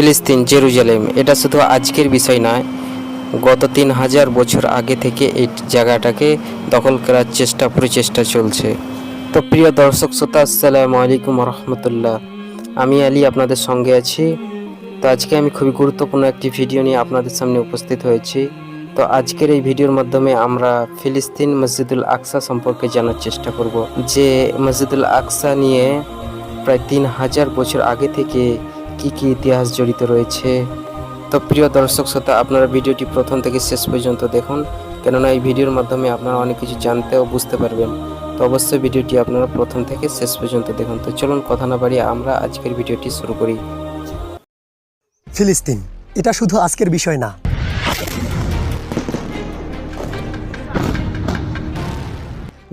ফিলিস্তিন, জেরুজালেম। এটা শুধু আজকের বিষয় নয়, গত তিন হাজার বছর আগে থেকে এই জায়গাটাকে দখল করার চেষ্টা, প্রচেষ্টা চলছে। তো প্রিয় দর্শক শ্রোতা, আসসালামু আলাইকুম রহমতুল্লাহ আমি আলী আপনাদের সঙ্গে আছি। তো আজকে আমি খুবই গুরুত্বপূর্ণ একটি ভিডিও নিয়ে আপনাদের সামনে উপস্থিত হয়েছি। তো আজকের এই ভিডিওর মাধ্যমে আমরা ফিলিস্তিন মসজিদুল আকসা সম্পর্কে জানার চেষ্টা করব। যে মসজিদুল আকসা নিয়ে প্রায় তিন হাজার বছর আগে থেকে কি কি ইতিহাস জড়িত রয়েছে? তো প্রিয় দর্শক শ্রোতা, আপনারা ভিডিওটি প্রথম থেকে শেষ পর্যন্ত দেখুন, কেননা এই ভিডিওর মাধ্যমে আপনারা অনেক কিছু জানতে ও বুঝতে পারবেন। তো অবশ্যই ভিডিওটি আপনারা প্রথম থেকে শেষ পর্যন্ত দেখুন। তো চলুন কথা না বাড়িয়ে আমরা আজকের ভিডিওটি শুরু করি। ফিলিস্তিন, এটা শুধু আজকের বিষয় না।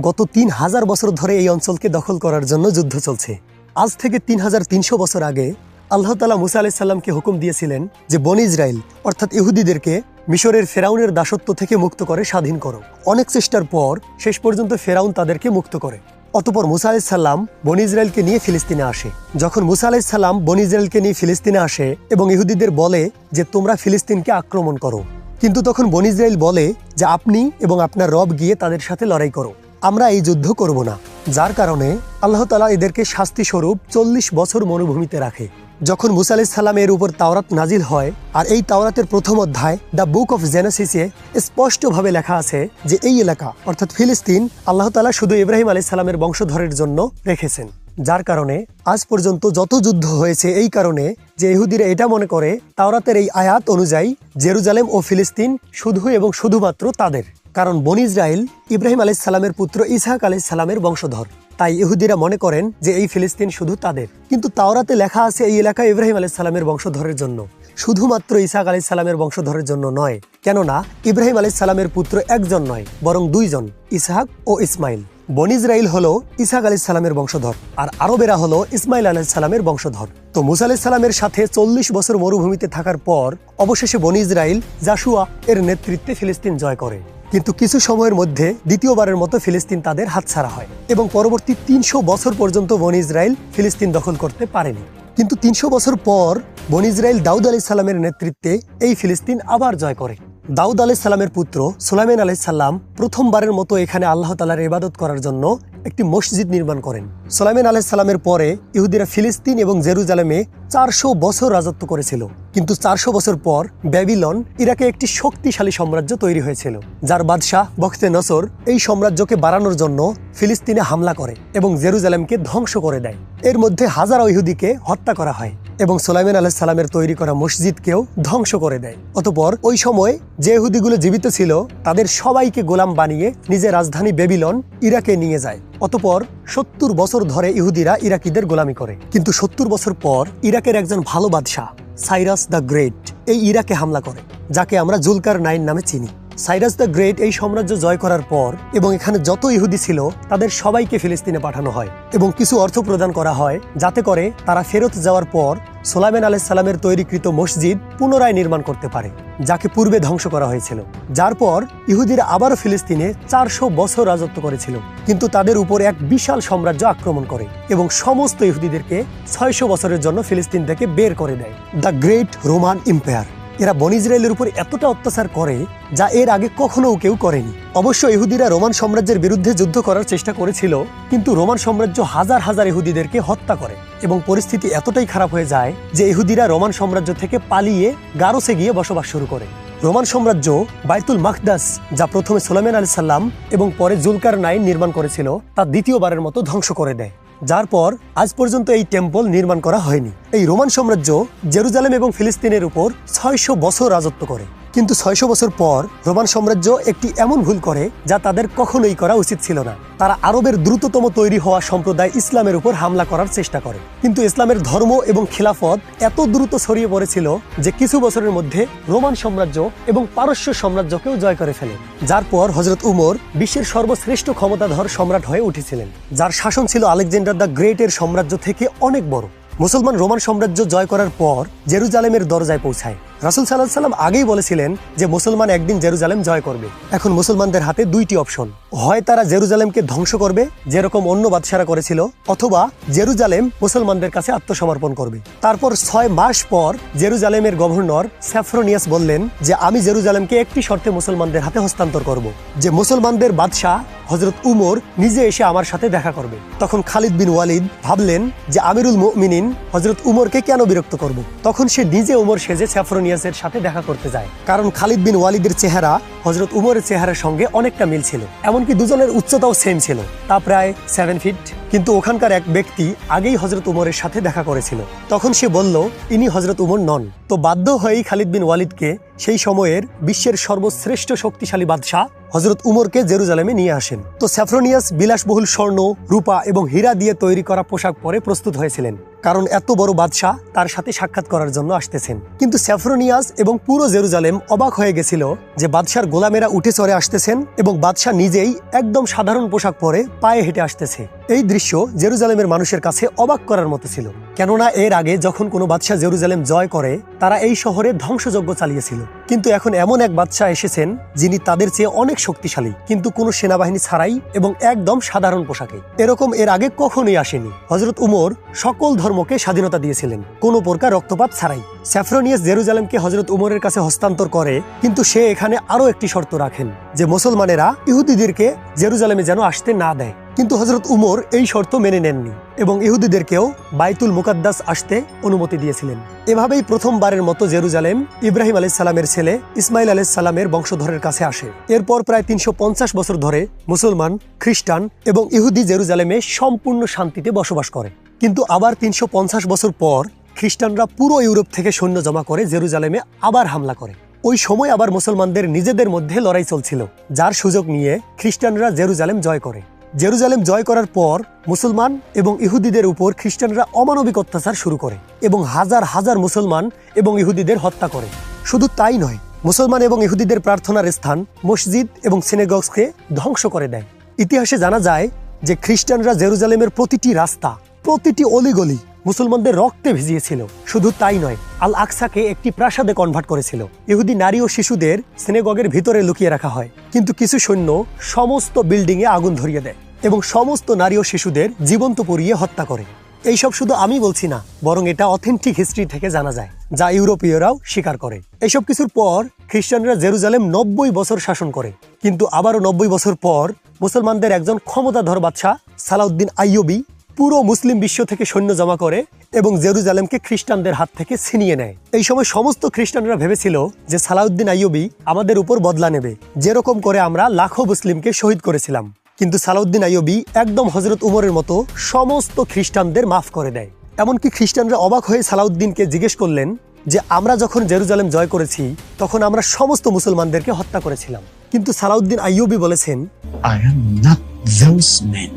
গত তিন হাজার বছর ধরে এই অঞ্চলকে দখল করার জন্য যুদ্ধ চলছে। আজ থেকে তিন হাজার তিনশো বছর আগে আল্লাহ তালা মুসা আলাইসাল্লামকে হুকুম দিয়েছিলেন যে বন ইসরায়েল অর্থাৎ ইহুদিদেরকে মিশরের ফেরাউনের দাসত্ব থেকে মুক্ত করে, স্বাধীন করো। অনেক চেষ্টার পর শেষ পর্যন্ত ফেরাউন তাদেরকে মুক্ত করে। অতপর মুসা আলাইসাল্লাম বন ইসরায়েলকে নিয়ে ফিলিস্তিনে আসে। যখন মুসা আলাইসাল্লাম বন ইসরায়েলকে নিয়ে ফিলিস্তিনে আসে এবং ইহুদিদের বলে যে, তোমরা ফিলিস্তিনকে আক্রমণ করো। কিন্তু তখন বন ইসরায়েল বলে যে, আপনি এবং আপনার রব গিয়ে তাদের সাথে লড়াই করো। আমরা এই যুদ্ধ করব না, যার কারণে আল্লাহ তালা এদেরকে শাস্তি স্বরূপ চল্লিশ বছর মরুভূমিতে রাখে। যখন মুসা আলাইহিস সালামের উপর তাওরাত নাজিল হয়, আর এই তাওরাতের প্রথম অধ্যায়, দ্য বুক অফ জেনেসিসে স্পষ্টভাবে লেখা আছে যে এই এলাকা, অর্থাৎ ফিলিস্তিন, আল্লাহ তালা শুধু ইব্রাহিম আলাইহিস সালামের বংশধরের জন্য রেখেছেন। যার কারণে আজ পর্যন্ত যত যুদ্ধ হয়েছে এই কারণে যে ইহুদিরা এটা মনে করে, তাওরাতের এই আয়াত অনুযায়ী জেরুজালেম ও ফিলিস্তিন শুধু এবং শুধুমাত্র তাদের। কারণ বন ইসরায়েল ইব্রাহিম আলাইহিস সালামের পুত্র ইসহাক আলাইহিস সালামের বংশধর। তাই ইহুদিরা মনে করেন যে এই ফিলিস্তিন শুধু তাদের। কিন্তু তাওরাতে লেখা আছে এই এলাকা ইব্রাহিম আলাইহিস সালামের বংশধরের জন্য। শুধুমাত্র ইসাক আলাইহিস সালামের বংশধরের জন্য নয়, কেননা ইব্রাহিম আলাইহিস সালামের পুত্র একজন নয়, বরং দুইজন, ইসহাক ও ইসমাইল। বন ইসরাইল হলো ইসাক আলাইহিস সালামের বংশধর, আর আরবেরা হল ইসমাইল আলাইহিস সালামের বংশধর। তো মুসা সালামের সাথে চল্লিশ বছর মরুভূমিতে থাকার পর, অবশেষে বন ইসরাইল জাশুয়া এর নেতৃত্বে ফিলিস্তিন জয় করে। কিন্তু কিছু সময়ের মধ্যে দ্বিতীয়বারের মতো ফিলিস্তিন তাদের হাতছাড়া হয় এবং পরবর্তী তিনশো বছর পর্যন্ত বন ইসরায়েল ফিলিস্তিন দখল করতে পারেনি। কিন্তু তিনশো বছর পর বন ইসরায়েল দাউদ আলি সাল্লামের নেতৃত্বে এই ফিলিস্তিন আবার জয় করে। দাউদ আলি সাল্লামের পুত্র সুলাইমেন আলি সাল্লাম প্রথমবারের মতো এখানে আল্লাহ তালার ইবাদত করার জন্য একটি মসজিদ নির্মাণ করেন। সোলাইমান সালামের পরে ইহুদিরা ফিলিস্তিন এবং জেরুজালেমে চারশো বছর রাজত্ব করেছিল। কিন্তু চারশো বছর পর ব্যাবিলন ইরাকে একটি শক্তিশালী সাম্রাজ্য তৈরি হয়েছিল, যার বাদশাহ বখতে নসর এই সাম্রাজ্যকে বাড়ানোর জন্য ফিলিস্তিনে হামলা করে এবং জেরুজালেমকে ধ্বংস করে দেয়। এর মধ্যে হাজারো ইহুদিকে হত্যা করা হয়। এবং সোলাইমান আলাহ সালামের তৈরি করা মসজিদকেও ধ্বংস করে দেয়। অতপর ওই সময় যে ইহুদিগুলো জীবিত ছিল, তাদের সবাইকে গোলাম বানিয়ে নিজের রাজধানী বেবিলন ইরাকে নিয়ে যায়। অতপর সত্তর বছর ধরে ইহুদিরা ইরাকিদের গোলামি করে। কিন্তু সত্তর বছর পর ইরাকের একজন ভালো বাদশাহ, সাইরাস দ্য গ্রেট, এই ইরাকে হামলা করে, যাকে আমরা জুলকার নাইন নামে চিনি। সাইরাস দ্য গ্রেট এই সাম্রাজ্য জয় করার পর এবং এখানে যত ইহুদি ছিল, তাদের সবাইকে ফিলিস্তিনে পাঠানো হয় এবং কিছু অর্থ প্রদান করা হয় যাতে করে তারা ফেরত যাওয়ার পর সোলাইমান সালামের তৈরিকৃত মসজিদ পুনরায় নির্মাণ করতে পারে, যাকে পূর্বে ধ্বংস করা হয়েছিল। যার পর ইহুদিরা আবারও ফিলিস্তিনে চারশো বছর রাজত্ব করেছিল, কিন্তু তাদের উপর এক বিশাল সাম্রাজ্য আক্রমণ করে এবং সমস্ত ইহুদিদেরকে ছয়শো বছরের জন্য ফিলিস্তিন থেকে বের করে দেয়। দ্য গ্রেট রোমান ইম্পায়ার এরা বন ইসরায়েলের উপর এতটা অত্যাচার করে যা এর আগে কখনো কেউ করেনি। অবশ্য ইহুদিরা রোমান সাম্রাজ্যের বিরুদ্ধে যুদ্ধ করার চেষ্টা করেছিল, কিন্তু রোমান সাম্রাজ্য হাজার হাজার ইহুদিদেরকে হত্যা করে এবং পরিস্থিতি এতটাই খারাপ হয়ে যায় যে ইহুদিরা রোমান সাম্রাজ্য থেকে পালিয়ে গারোসে গিয়ে বসবাস শুরু করে। রোমান সাম্রাজ্য বাইতুল মাকদাস, যা প্রথমে সোলাইমান আলী সাল্লাম এবং পরে জুলকার নাইন নির্মাণ করেছিল, তা দ্বিতীয়বারের মতো ধ্বংস করে দেয়। যার পর আজ পর্যন্ত এই টেম্পল নির্মাণ করা হয়নি। এই রোমান সাম্রাজ্য জেরুজালেম এবং ফিলিস্তিনের উপর ছয়শো বছর রাজত্ব করে। কিন্তু ছয়শো বছর পর রোমান সাম্রাজ্য একটি এমন ভুল করে যা তাদের কখনোই করা উচিত ছিল না। তারা আরবের দ্রুততম তৈরি হওয়া সম্প্রদায় ইসলামের উপর হামলা করার চেষ্টা করে। কিন্তু ইসলামের ধর্ম এবং খিলাফত এত দ্রুত ছড়িয়ে পড়েছিল যে কিছু বছরের মধ্যে রোমান সাম্রাজ্য এবং পারস্য সাম্রাজ্যকেও জয় করে ফেলে, যার পর হজরত উমর বিশ্বের সর্বশ্রেষ্ঠ ক্ষমতাধর সম্রাট হয়ে উঠেছিলেন, যার শাসন ছিল আলেকজান্ডার দ্য গ্রেটের সাম্রাজ্য থেকে অনেক বড়। মুসলমান রোমান সাম্রাজ্য জয় করার পর জেরুজালেমের দরজায় পৌঁছায়। রাসুল সাল্লাহ সাল্লাম আগেই বলেছিলেন যে মুসলমান একদিন জেরুজালেম জয় করবে। এখন মুসলমানদের হাতে দুইটি অপশন। হয় তারা জেরুজালেমকে ধ্বংস করবে, যেরকম অন্য বাদশারা করেছিল, অথবা জেরুজালেম মুসলমানদের কাছে আত্মসমর্পণ করবে। তারপর ছয় মাস পর জেরুজালেমের গভর্নর স্যাফ্রোনিয়াস বললেন যে, আমি জেরুজালেমকে একটি শর্তে মুসলমানদের হাতে হস্তান্তর করব, যে মুসলমানদের বাদশাহ হজরত উমর নিজে এসে আমার সাথে দেখা করবে। তখন খালিদ বিন ওয়ালিদ ভাবলেন যে, আমিরুল মিনিন হজরত উমরকে কেন বিরক্ত করব? তখন সে নিজে উমর সেজে স্যাফরোনিয়াসের সাথে দেখা করতে যায়। কারণ খালিদ বিন ওয়ালিদের চেহারা হজরত উমরের চেহারার সঙ্গে অনেকটা মিল ছিল। এমনকি দুজনের উচ্চতাও সেম ছিল। তা প্রায় সেভেন ফিট কিন্তু ওখানকার এক ব্যক্তি আগেই হজরত উমরের সাথে দেখা করেছিল। তখন সে বলল, ইনি হজরত উমর নন। তো বাধ্য হয়েই খালিদ বিন ওয়ালিদকে সেই সময়ের বিশ্বের সর্বশ্রেষ্ঠ শক্তিশালী বাদশাহ হজরত উমরকে জেরুজালেমে নিয়ে আসেন। তো স্যাফ্রোনিয়াস বিলাসবহুল স্বর্ণ, রূপা এবং হীরা দিয়ে তৈরি করা পোশাক পরে প্রস্তুত হয়েছিলেন, কারণ এত বড় বাদশাহ তার সাথে সাক্ষাৎ করার জন্য আসতেছেন। কিন্তু স্যাফ্রোনিয়াস এবং পুরো জেরুজালেম অবাক হয়ে গেছিল যে বাদশার গোলামেরা উঠে চড়ে আসতেছেন এবং বাদশাহ নিজেই একদম সাধারণ পোশাক পরে পায়ে হেঁটে আসতেছে। এই দৃশ্য জেরুজালেমের মানুষের কাছে অবাক করার মতো ছিল। কেননা এর আগে যখন কোনো বাদশাহ জেরুজালেম জয় করে, তারা এই শহরে ধ্বংসযজ্ঞ চালিয়েছিল। কিন্তু এখন এমন এক বাদশাহ এসেছেন, যিনি তাদের চেয়ে অনেক শক্তিশালী। কিন্তু কোনো সেনাবাহিনী ছাড়াই এবং একদম সাধারণ পোশাকে। এরকম এর আগে কখনোই আসেনি। হজরত উমর সকল ধর্মকে স্বাধীনতা দিয়েছিলেন। কোনো প্রকার রক্তপাত ছাড়াই। স্যাফ্রোনিয়াস জেরুজালেমকে হজরত উমরের কাছে হস্তান্তর করে, কিন্তু সে এখানে আরও একটি শর্ত রাখেন, যে মুসলমানেরা ইহুদিদেরকে জেরুজালেমে যেন আসতে না দেয়। কিন্তু হজরত উমর এই শর্ত মেনে নেননি এবং ইহুদিদেরকেও বাইতুল মুকাদ্দাস আসতে অনুমতি দিয়েছিলেন। এভাবেই প্রথমবারের মতো জেরুজালেম ইব্রাহিম আলাইহিস সালামের ছেলে ইসমাইল আলাইহিস সালামের বংশধরের কাছে আসে। এরপর প্রায় তিনশো পঞ্চাশ বছর ধরে মুসলমান, খ্রিস্টান এবং ইহুদি জেরুজালেমে সম্পূর্ণ শান্তিতে বসবাস করে। কিন্তু আবার তিনশো পঞ্চাশ বছর পর খ্রিস্টানরা পুরো ইউরোপ থেকে সৈন্য জমা করে জেরুজালেমে আবার হামলা করে। ওই সময় আবার মুসলমানদের নিজেদের মধ্যে লড়াই চলছিল, যার সুযোগ নিয়ে খ্রিস্টানরা জেরুজালেম জয় করে। জেরুজালেম জয় করার পর মুসলমান এবং ইহুদিদের উপর খ্রিস্টানরা অমানবিক অত্যাচার শুরু করে এবং হাজার হাজার মুসলমান এবং ইহুদিদের হত্যা করে। শুধু তাই নয়, মুসলমান এবং ইহুদিদের প্রার্থনার স্থান, মসজিদ এবং সিনেগক্সকে ধ্বংস করে দেয়। ইতিহাসে জানা যায় যে খ্রিস্টানরা জেরুজালেমের প্রতিটি রাস্তা, প্রতিটি অলিগলি মুসলমানদের রক্তে ভিজিয়েছিল। শুধু তাই নয় আল আকসাকে একটি প্রাসাদে কনভার্ট করেছিল। ইহুদি নারী ও শিশুদের সিনেগগের ভিতরে লুকিয়ে রাখা হয়। কিন্তু কিছু সৈন্য সমস্ত বিল্ডিং এ আগুন ধরিয়ে দেয় এবং সমস্ত নারী ও শিশুদের জীবন্ত পুড়িয়ে হত্যা করে। এইসব শুধু আমি বলছি না, বরং এটা অথেন্টিক হিস্ট্রি থেকে জানা যায়, যা ইউরোপীয়রাও স্বীকার করে। এসব কিছুর পর খ্রিস্টানরা জেরুজালেম নব্বই বছর শাসন করে। কিন্তু আবারও নব্বই বছর পর মুসলমানদের একজন ক্ষমতাধর বাদশাহ সালাউদ্দিন আইয়ুবি পুরো মুসলিম বিশ্ব থেকে সৈন্য জমা করে এবং জেরুজালেমকে খ্রিস্টানদের হাত থেকে ছিনিয়ে নেয়। এই সময় সমস্ত খ্রিস্টানরা ভেবেছিল যে সালাউদ্দিন আইয়ুবি আমাদের উপর বদলা নেবে। যেরকম করে আমরা লাখো মুসলিমকে শহীদ করেছিলাম। কিন্তু সালাউদ্দিন আইয়ুবি একদম হজরত উমরের মতো সমস্ত খ্রিস্টানদের মাফ করে দেয়। এমনকি খ্রিস্টানরা অবাক হয়ে সালাউদ্দিনকে জিজ্ঞেস করলেন যে, আমরা যখন জেরুজালেম জয় করেছি, তখন আমরা সমস্ত মুসলমানদেরকে হত্যা করেছিলাম। কিন্তু সালাউদ্দিন আইয়ুবি বলেছেন, I am not those men.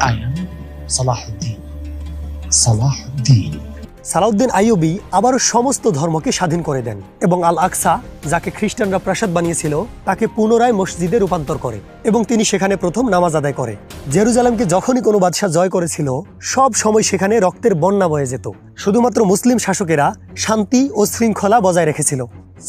I am صلاح الدين. صلاح الدين. Salauddin Ayyubi আবারও সমস্ত ধর্মকে স্বাধীন করে দেন এবং আল আকসা যাকে খ্রিস্টানরা প্রাসাদ বানিয়েছিল, তাকে পুনরায় মসজিদে রূপান্তর করে এবং তিনি সেখানে প্রথম নামাজ আদায় করে। জেরুজালেমকে যখনই কোনো বাদশাহ জয় করেছিল, সব সময় সেখানে রক্তের বন্যা বয়ে যেত। শুধুমাত্র মুসলিম শাসকেরা শান্তি ও শৃঙ্খলা বজায় রেখেছিল।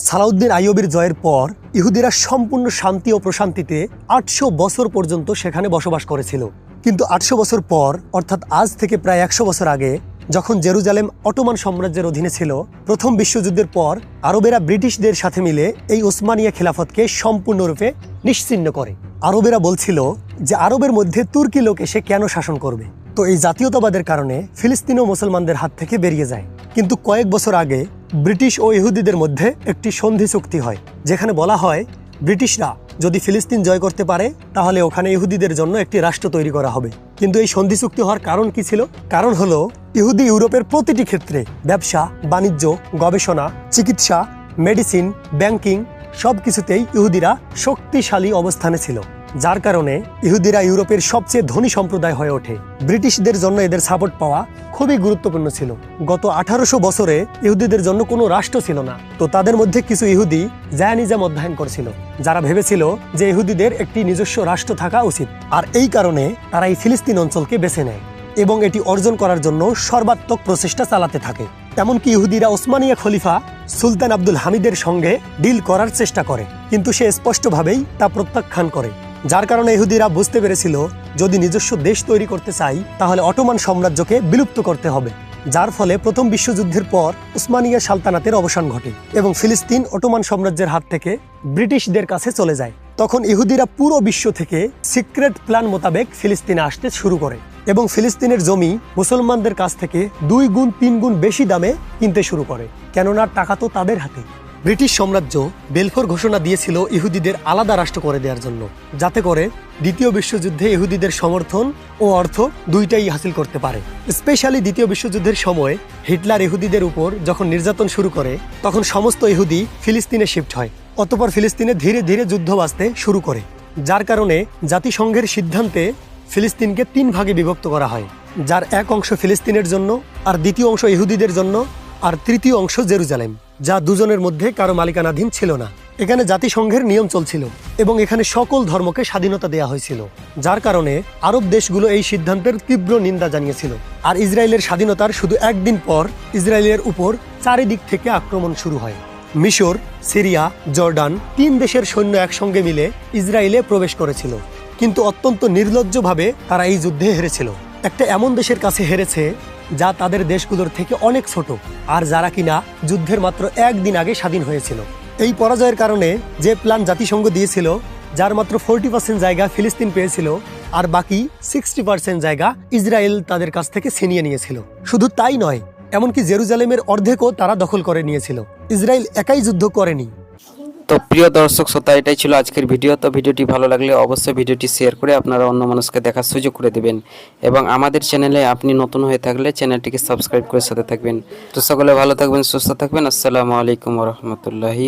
সালাউদ্দিন আইয়ুবির জয়ের পর, ইহুদিরা সম্পূর্ণ শান্তি ও প্রশান্তিতে আটশো বছর পর্যন্ত সেখানে বসবাস করেছিল। কিন্তু আটশো বছর পর, অর্থাৎ আজ থেকে প্রায় একশো বছর আগে যখন জেরুজালেম অটোমান সাম্রাজ্যের অধীনে ছিল, প্রথম বিশ্বযুদ্ধের পর আরবেরা ব্রিটিশদের সাথে মিলে এই ওসমানিয়া খিলাফতকে সম্পূর্ণরূপে নিশ্চিন্ন করে। আরবেরা বলছিল যে আরবের মধ্যে তুর্কি লোক এসে কেন শাসন করবে? তো এই জাতীয়তাবাদের কারণে ফিলিস্তিন ও মুসলমানদের হাত থেকে বেরিয়ে যায়। কিন্তু কয়েক বছর আগে ব্রিটিশ ও ইহুদিদের মধ্যে একটি সন্ধি চুক্তি হয়, যেখানে বলা হয় ব্রিটিশরা যদি ফিলিস্তিন জয় করতে পারে, তাহলে ওখানে ইহুদিদের জন্য একটি রাষ্ট্র তৈরি করা হবে। কিন্তু এই সন্ধি চুক্তি হওয়ার কারণ কি ছিল? কারণ হলো, ইহুদি ইউরোপের প্রতিটি ক্ষেত্রে ব্যবসা, বাণিজ্য, গবেষণা, চিকিৎসা, মেডিসিন, ব্যাংকিং সব কিছুতেই ইহুদিরা শক্তিশালী অবস্থানে ছিল। যার কারণে ইহুদিরা ইউরোপের সবচেয়ে ধনী সম্প্রদায় হয়ে ওঠে। ব্রিটিশদের জন্য এদের সাপোর্ট পাওয়া খুবই গুরুত্বপূর্ণ ছিল। গত আঠারোশো বছরে ইহুদিদের জন্য কোনো রাষ্ট্র ছিল না। তো তাদের মধ্যে কিছু ইহুদি জায়ানিজাম অধ্যয়ন করছিল, যারা ভেবেছিল যে ইহুদিদের একটি নিজস্ব রাষ্ট্র থাকা উচিত। আর এই কারণে তারা এই ফিলিস্তিন অঞ্চলকে বেছে নেয় এবং এটি অর্জন করার জন্য সর্বাত্মক প্রচেষ্টা চালাতে থাকে। এমনকি ইহুদিরা ওসমানিয়া খলিফা সুলতান আব্দুল হামিদের সঙ্গে ডিল করার চেষ্টা করে, কিন্তু সে স্পষ্টভাবেই তা প্রত্যাখ্যান করে। যার কারণে ইহুদিরা বুঝতে পেরেছিল, যদি নিজস্ব দেশ তৈরি করতে চাই, তাহলে অটোমান সাম্রাজ্যকে বিলুপ্ত করতে হবে, যার ফলে প্রথম বিশ্বযুদ্ধের পর উসমানিয়া সালতানাতের অবসান ঘটে এবং ফিলিস্তিন অটোমান সাম্রাজ্যের হাত থেকে ব্রিটিশদের কাছে চলে যায়। তখন ইহুদিরা পুরো বিশ্ব থেকে সিক্রেট প্ল্যান মোতাবেক ফিলিস্তিনে আসতে শুরু করে এবং ফিলিস্তিনের জমি মুসলমানদের কাছ থেকে দুই গুণ তিন গুণ বেশি দামে কিনতে শুরু করে, কেননা টাকা তো তাদের হাতে। ব্রিটিশ সাম্রাজ্য বেলফোর ঘোষণা দিয়েছিল ইহুদিদের আলাদা রাষ্ট্র করে দেওয়ার জন্য, যাতে করে দ্বিতীয় বিশ্বযুদ্ধে ইহুদিদের সমর্থন ও অর্থ দুইটাই হাসিল করতে পারে। স্পেশালি দ্বিতীয় বিশ্বযুদ্ধের সময় হিটলার ইহুদিদের উপর যখন নির্যাতন শুরু করে, তখন সমস্ত ইহুদি ফিলিস্তিনে শিফট হয়, অতপর ফিলিস্তিনে ধীরে ধীরে যুদ্ধ বাঁচতে শুরু করে, যার কারণে জাতিসংঘের সিদ্ধান্তে ফিলিস্তিনকে তিন ভাগে বিভক্ত করা হয়, যার এক অংশ ফিলিস্তিনের জন্য আর দ্বিতীয় অংশ ইহুদিদের জন্য, আর তৃতীয় অংশ জেরুজালেম। যা দুজনের মধ্যে কারও মালিকানাধীন ছিল না। এখানে জাতিসংঘের নিয়ম চলছিল এবং এখানে সকল ধর্মকে স্বাধীনতা দেওয়া হয়েছিল, যার কারণে আরব দেশগুলো এই সিদ্ধান্তের তীব্র নিন্দা জানিয়েছিল। আর ইসরায়েলের স্বাধীনতার শুধু একদিন পর ইসরায়েলের উপর চারিদিক থেকে আক্রমণ শুরু হয়। মিশর, সিরিয়া, জর্ডান তিন দেশের সৈন্য একসঙ্গে মিলে ইসরায়েলে প্রবেশ করেছিল। কিন্তু অত্যন্ত নির্লজ্জভাবে তারা এই যুদ্ধে হেরেছিল। একটা এমন দেশের কাছে হেরেছে যা তাদের দেশগুলোর থেকে অনেক ছোট, আর যারা কিনা যুদ্ধের মাত্র একদিন আগে স্বাধীন হয়েছিল। এই পরাজয়ের কারণে যে প্ল্যান জাতিসংঘ দিয়েছিল, যার মাত্র ফোরটি পার্সেন্ট জায়গা ফিলিস্তিন পেয়েছিল, আর বাকি সিক্সটি পার্সেন্ট জায়গা ইসরায়েল তাদের কাছ থেকে ছিনিয়ে নিয়েছিল। শুধু তাই নয়, এমনকি জেরুজালেমের অর্ধেকও তারা দখল করে নিয়েছিল। ইসরায়েল একাই যুদ্ধ করেনি। তো প্রিয় দর্শক শ্রোতা, এটাই ছিল আজকের ভিডিও। তো ভিডিওটি ভালো লাগলে অবশ্যই ভিডিওটি শেয়ার করে আপনারা অন্য মানুষকে দেখার সুযোগ করে দেবেন। এবং আমাদের চ্যানেলে আপনি নতুন হয়ে থাকলে চ্যানেলটিকে সাবস্ক্রাইব করে সাথে থাকবেন। তো সকলে ভালো থাকবেন, সুস্থ থাকবেন। আসসালামু আলাইকুম রহমতুল্লাহি